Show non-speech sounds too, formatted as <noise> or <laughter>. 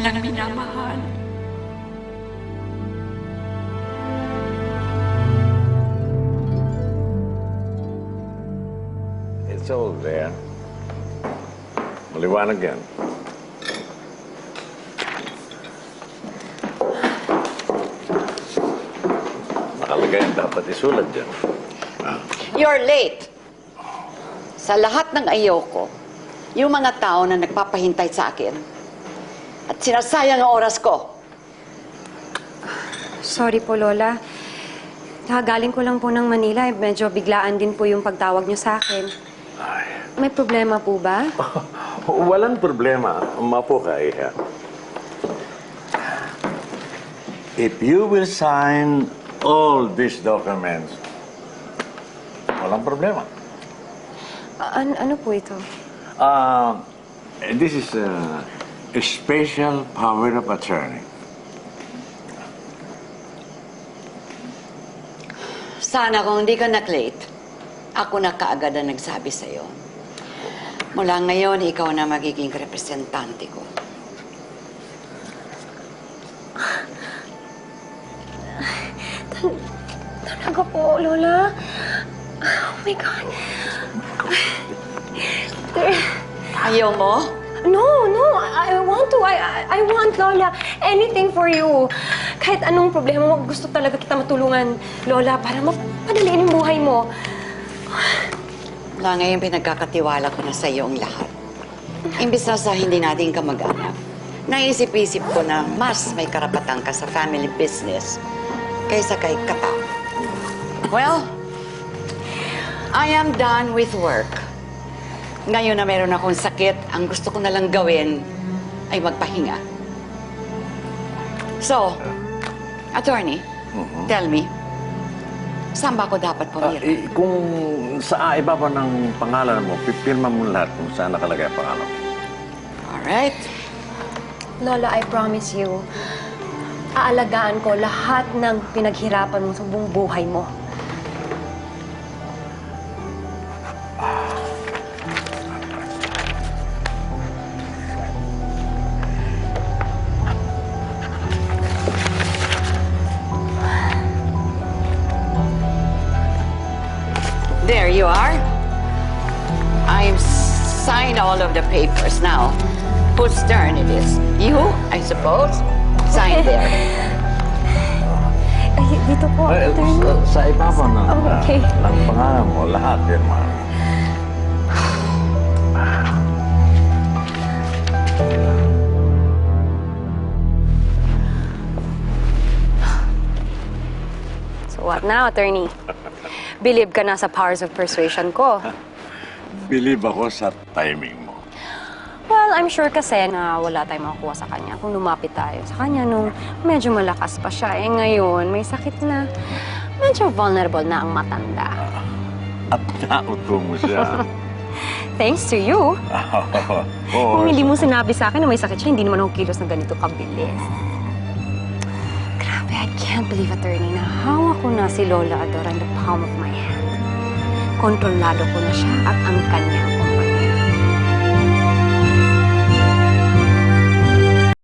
walang minamahal. It's all there. Maliwanag yan. Nakalagay ang dapat isulat dyan. You're late. Sa lahat ng ayoko, yung mga tao na nagpapahintay sa akin at sinasayang ang oras ko. Sorry po, Lola. Kagaling ko lang po ng Manila. eh. Medyo biglaan din po yung pagtawag niyo sa akin. Ay. May problema po ba? <laughs> Walang problema. Mapo ka, Iha. If you will sign all these documents, walang problema. A- an- ano po ito? Uh, this is a, a special power of attorney. Sana kung hindi ka na-late, ako na kaagad ang nagsabi sa'yo. Mula ngayon, ikaw na magiging representante ko. Talaga po, Lola? Oh my God. Ayaw mo? No, no. I, I want to. I, I, I want, Lola. Anything for you. Kahit anong problema mo, gusto talaga kita matulungan, Lola, para mapadaliin yung buhay mo. Mula ngayon, pinagkakatiwala ko na sa iyo ang lahat. Imbis na sa hindi natin kamag-anak, naisip-isip ko na mas may karapatan ka sa family business kaysa kay Kata. Well, I am done with work. Ngayon na meron akong sakit, ang gusto ko na lang gawin ay magpahinga. So, attorney, tell me, saan ba ako dapat Ah, pumira? eh, kung sa ibaba ng pangalan mo, pipirma mo lahat kung saan nakalagay ang pangalan mo. Alright. Lola, I promise you, aalagaan ko lahat ng pinaghirapan mo sa buong buhay mo. There you are. I've signed all of the papers now. Whose turn it is? You, I suppose. Sign there. Ay, dito po, attorney. sa, sa ibaba ng, Oh, okay. ng pangalan mo, lahat pirma. So what now, attorney? Believe ka na sa powers of persuasion ko. Believe ako sa timing mo. Well, I'm sure kasi na wala tayong makukuha sa kanya kung lumapit tayo sa kanya nung medyo malakas pa siya. Eh ngayon, may sakit na medyo vulnerable na ang matanda. At nauto mo siya. <laughs> Thanks to you. <laughs> Oo. Kung hindi mo sinabi sa akin na may sakit siya, hindi naman ako kilos na ganito kabilis. Grabe, I can't believe, attorney, na hawak ko na si Lola Adora in the palm of my hand. Kontrolado ko na siya at ang kanyang